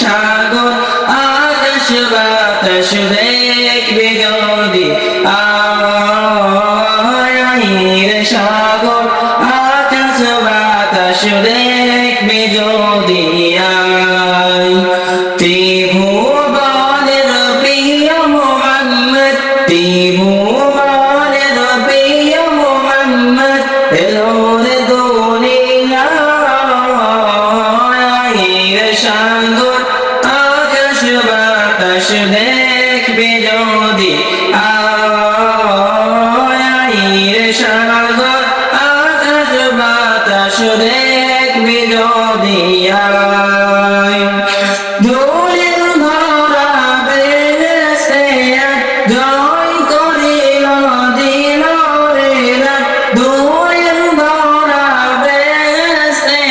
সাগর আকাশ বাতাস দেখবে যদি। সাগর আকাশ বাতাস দেখবে যদি আয়ের সাগর আকাশ বাতাস দেখবে যদি আয় ধরা বেসে জয় করিল দিল রে রাত। ধরা বেসে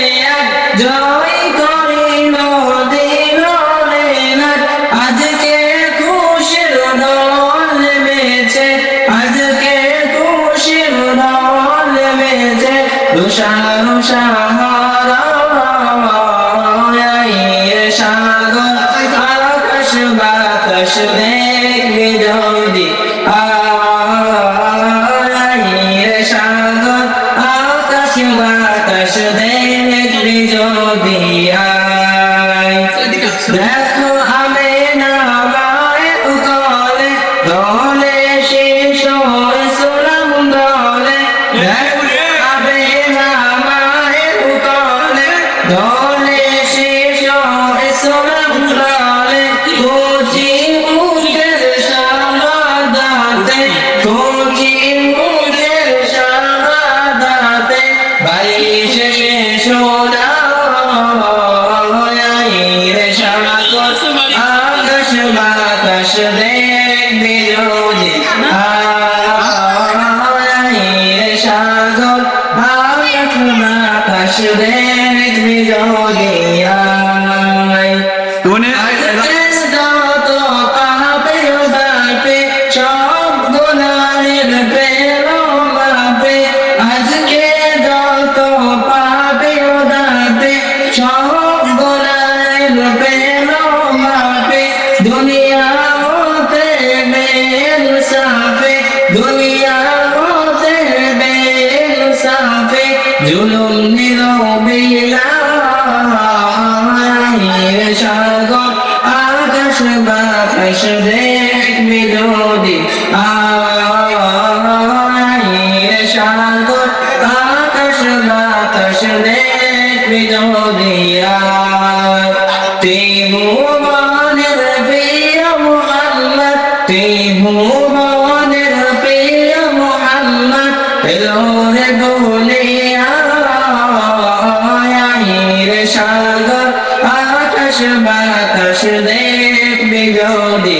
জয় তুষার সাহারা সাগর আকাশ বাতাস দেখবে সাপে, দুনিয়া হতে বেল সাপে, জুলুম নিরবিলা সাগর আকাশ বাতাস দেখবে যদি আয়ের সাগর আকাশ বাতাস দেখবে যদি ত্রিভুবনের ত্রিভুবনের প্রিয় মোহাম্মদ এলো রে দুনিয়ায় সাগর আকাশ বাতাস দেখবি যদি